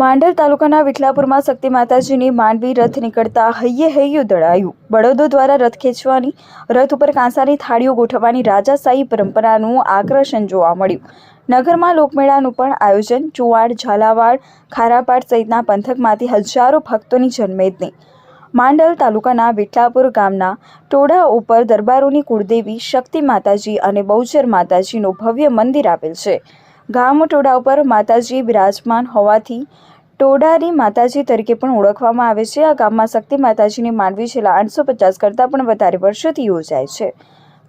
માંડલ તાલુકાના વિઠલાપુરમાં શક્તિ માતાજીની માંડવી રથ નીકળતા હૈયે હૈયું દળાયું બળદો દ્વારા રથ ખેંચવાની, રથ ઉપર કાંસાની થાળીઓ ગોઠવવાની રાજાશાહી પરંપરાનું આકર્ષણ જોવા મળ્યું. નગરમાં લોકમેળાનું પણ આયોજન, ચુવાડ, ઝાલાવાડ, ખારાપાટ સહિતના પંથકમાંથી હજારો ભક્તોની જન્મેદની. માંડલ તાલુકાના વિઠલાપુર ગામના ટોળા ઉપર દરબારોની કુળદેવી શક્તિ માતાજી અને બહુચર માતાજીનું ભવ્ય મંદિર આવેલ છે. ગામ ટોળા ઉપર માતાજી બિરાજમાન હોવાથી ટોડારી માતાજી તરીકે પણ ઓળખવામાં આવે છે. આ ગામમાં શક્તિ માતાજીની માંડવી છેલ્લા આઠસો પચાસ કરતાં પણ વધારે વર્ષોથી યોજાય છે.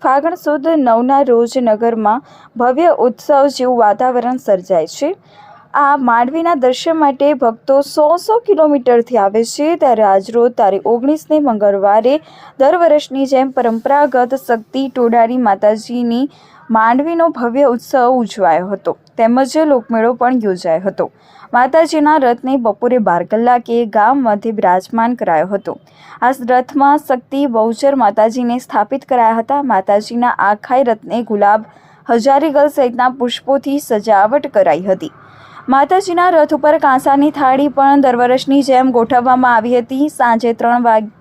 ફાગણ સુદ નવના રોજ નગરમાં ભવ્ય ઉત્સવ જેવું વાતાવરણ સર્જાય છે. આ માંડવીના દર્શન માટે ભક્તો સો સો કિલોમીટરથી આવે છે. ત્યારે આજરોજ તારીખ ઓગણીસને મંગળવારે દર વર્ષની જેમ પરંપરાગત શક્તિ ટોડારી માતાજીની માંડવીનો ભવ્ય ઉત્સવ ઉજવાયો હતો. તેમજ લોકમેળો પણ યોજાયો હતો. માતાજીના રથને બપોરે બાર કલાકે ગામ મધ્ય બિરાજમાન કરાયો હતો. આ રથમાં શક્તિ બહુચર માતાજીને સ્થાપિત કરાયા હતા. માતાજીના આખાઈ રથને ગુલાબ હજારીગલ સહિતના પુષ્પોથી સજાવટ કરાઈ હતી. માતાજીના રથ ઉપર કાંસાની થાળી પણ દર વર્ષની જેમ ગોઠવવામાં આવી હતી. સાંજે ત્રણ વાગ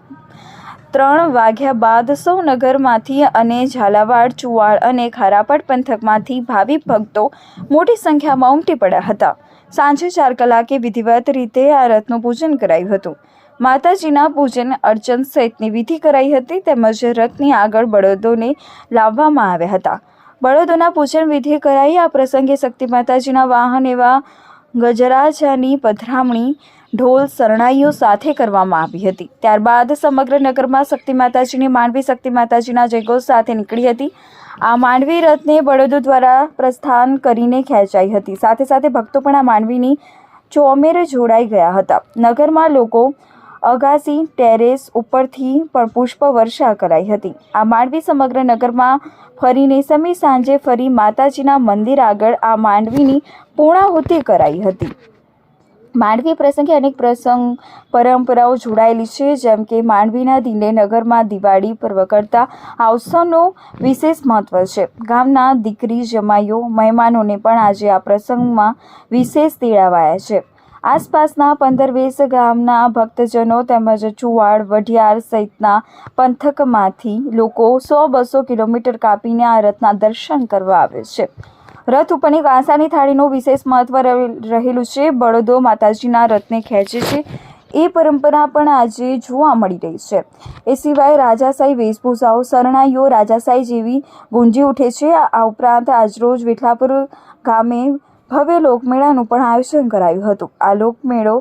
ત્રણ વાગ્યા બાદ સૌ નગરમાંથી અને ઝાલાવાડ ચુવાડ અને ખારાપટ પંથકમાંથી ભાવિ ભક્તો મોટી સંખ્યામાં ઉમટી પડ્યા હતા. સાંજે ચાર કલાકે વિધિવત રીતે આ રથનું પૂજન કરાયું હતું. માતાજીના પૂજન અર્ચન સહિતની વિધિ કરાઈ હતી તેમજ રથની આગળ બળદોને લાવવામાં આવ્યા હતા. બળદોના પૂજન વિધિ કરાઈ આ પ્રસંગે શક્તિ માતાજીના વાહન એવા ગજરાજાની પધરામણી ઢોલ શરણાઈઓ સાથે કરવામાં આવી હતી. ત્યારબાદ સમગ્ર નગરમાં શક્તિ માતાજીની માંડવી શક્તિ માતાજીના જયઘોષ સાથે નીકળી હતી. આ માંડવી રથને બળદો દ્વારા પ્રસ્થાન કરીને ખેંચાઈ હતી. સાથે સાથે ભક્તો પણ આ માંડવીની ચોમેરે જોડાઈ ગયા હતા. નગરમાં લોકો અગાસી ટેરેસ ઉપરથી પણ પુષ્પ વર્ષા કરાઈ હતી. આ માંડવી સમગ્ર નગરમાં ફરીને સમી સાંજે ફરી માતાજીના મંદિર આગળ આ માંડવીની પૂર્ણાહુતિ કરાઈ હતી. માંડવી પ્રસંગે અનેક પ્રસંગ, પરંપરાઓ જોડાયેલી છે, જેમ કે માંડવીના દિને નગરમાં દિવાળી પર્વ કરતા આ ઉત્સવનો વિશેષ મહત્વ છે. ગામના દીકરી, જમાઈઓ, મહેમાનોને પણ આજે આ પ્રસંગમાં વિશેષ તેડાવાયા છે. આસપાસના પંદર વીસ ગામના ભક્તજનો તેમજ ચુવાડ વઢિયાર સહિતના પંથકમાંથી લોકો સો બસો કિલોમીટર કાપીને આ રથના દર્શન કરવા આવે છે. રથ ઉપરની કાંસાની થાળીનું વિશેષ મહત્વ રહે- રહેલું છે. બળદો માતાજીના રથને ખેંચે છે. એ પરંપરા પણ આજે જોવા મળી રહી છે. એ સિવાય રાજાશાહી વેશભૂષાઓ, શરણાઈઓ રાજાશાહી જેવી ગુંજી ઉઠે છે. આ ઉપરાંત આજરોજ વિઠલાપુર ગામે ભવ્ય લોકમેળાનું પણ આયોજન કરાયું હતું. આ લોકમેળો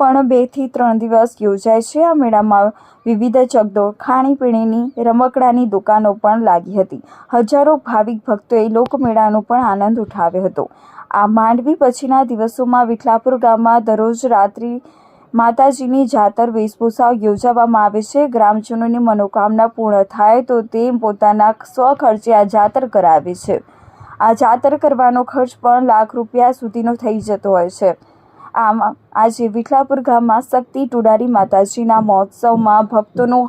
પણ બેથી ત્રણ દિવસ યોજાય છે. આ મેળામાં વિવિધ ચકડોળ ખાણીપીણીની રમકડાની દુકાનો પણ લાગી હતી. હજારો ભાવિક ભક્તોએ લોકમેળાનો પણ આનંદ ઉઠાવ્યો હતો. આ માંડવી પછીના દિવસોમાં વિઠલાપુર ગામમાં દરરોજ રાત્રિ માતાજીની જાતર વેશભૂષાઓ યોજવામાં આવે છે. ગ્રામજનોની મનોકામના પૂર્ણ થાય તો તે પોતાના સ્વખર્ચે આ જાતર કરાવે છે. આ જાતર કરવાનો ખર્ચ પણ લાખ રૂપિયા સુધીનો થઈ જતો હોય છે. આમ આજે વિઠલાપુર ગામમાં શક્તિ ટુડારી માતાજીના મહોત્સવમાં ભક્તોનું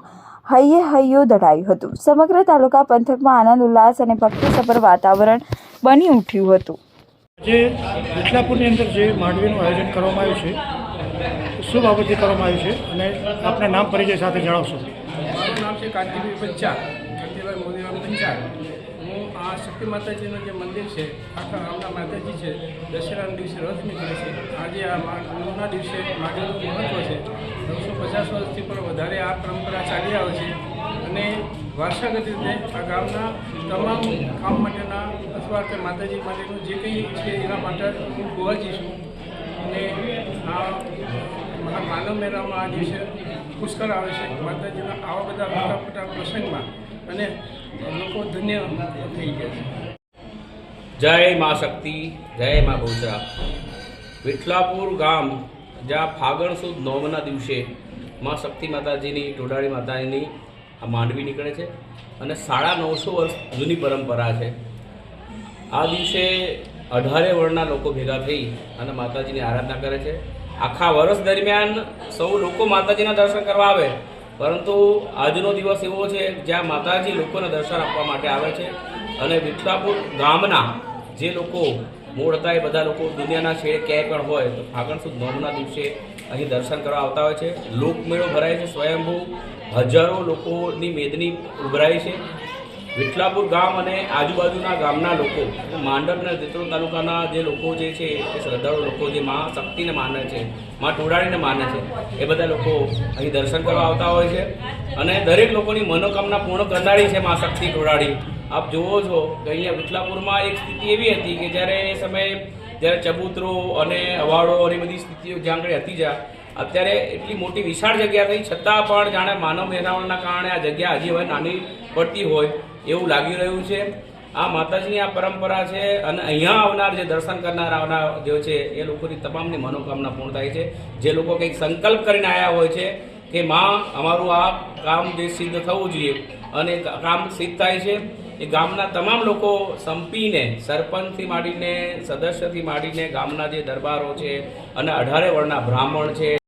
હૈયે હૈયો દડાયું હતું. સમગ્ર તાલુકા પંથકમાં આનંદ ઉલ્લાસ અને ભક્તિસભર વાતાવરણ બની ઉઠ્યું હતું. જે વિઠલાપુરની અંદર જે માંડવીનું આયોજન કરવામાં આવ્યું છે શું બાબતે કરવામાં આવ્યું છે અને આપના નામ પરિચય સાથે જણાવશો. મારું નામ છે કાંતિભાઈ પંચાલ કાંતિભાઈ મોદીરામ પંચાલ આ શક્તિ માતાજીનું જે મંદિર છે, આખા ગામના માતાજી છે, દશેરાના દિવસે રથ નીકળે છે. આજે આ માના દિવસે માટેનું મહત્ત્વ છે. નવસો પચાસ વર્ષથી પણ વધારે આ પરંપરા ચાલી આવે છે અને વારસાગત રીતે આ ગામના તમામ કામ માટેના અથવા કે માતાજી માટેનું જે કંઈ છે એના માટે હું ગોવાજી છું. અને આ માનવ મેળામાં આ દિવસે પુષ્કળ આવે છે. માતાજીના આવા બધા મોટા મોટા પ્રસંગમાં અને લોકો ધન્ય થઈ ગયા છે. જય મા શક્તિ, જય મા બહુચરા વિઠલાપુર ગામ, જ્યાં ફાગણ સુદ નવમના દિવસે મા શક્તિ માતાજીની ટોડાળી માતાજીની આ માંડવી નીકળે છે અને સાડા નવસો વર્ષ જૂની પરંપરા છે. આ દિવસે અઢારે વર્ણના લોકો ભેગા થઈ અને માતાજીની આરાધના કરે છે. આખા વર્ષ દરમિયાન સૌ લોકો માતાજીના દર્શન કરવા આવે. પરંતુ આજનો દિવસ એવો છે જ્યાં માતાજી લોકોને દર્શન આપવા માટે આવે છે અને વિઠલાપુર ગામના જે લોકો મૂળ હતા એ બધા લોકો દુનિયાના છેડે ક્યાંય પણ હોય તો ફાગણ સુદ નોમના દિવસે અહીં દર્શન કરવા આવતા હોય છે. લોકમેળો ભરાય છે સ્વયંભૂ. હજારો લોકોની મેદની ઉભરાય છે. વિઠલાપુર ગામ અને આજુબાજુના ગામના લોકો માંડલ અને દેત્રોડ તાલુકાના જે લોકો જે છે, એ શ્રદ્ધાળુ લોકો જે મા શક્તિને માને છે, મા ટોડાણીને માને છે, એ બધા લોકો અહીં દર્શન કરવા આવતા હોય છે. અને દરેક લોકોની મનોકામના પૂર્ણ કરનારી છે મા શક્તિ ટોડાણી આપ જુઓ છો કે અહીંયા વિઠલાપુરમાં એક સ્થિતિ એવી હતી કે જ્યારે એ સમયે જ્યારે ચબૂતરો અને અવાડો અને બધી સ્થિતિઓ જ્યાં આગળ હતી જ્યાં, અત્યારે એટલી મોટી વિશાળ જગ્યા થઈ, છતાં પણ જાણે માનવ મેળાવડના કારણે આ જગ્યા હજી હવે નાની પડતી હોય. એવું લાગી રહ્યું છે. આ માતાજીની આ પરંપરા છે અને અહીંયા આવનાર જે દર્શન કરનાર આવનાર જે છે, એ લોકોની તમામની મનોકામના પૂર્ણ થાય છે. જે લોકો કંઈક સંકલ્પ કરીને આવ્યા હોય છે કે માં, અમારું આ કામ જે સિદ્ધ થવું જોઈએ અને કામ સિદ્ધ થાય છે. એ ગામના તમામ લોકો સંપીને, સરપંચથી માંડીને, સદસ્યથી માંડીને ગામના જે દરબારો છે અને અઢારે વર્ણના બ્રાહ્મણ છે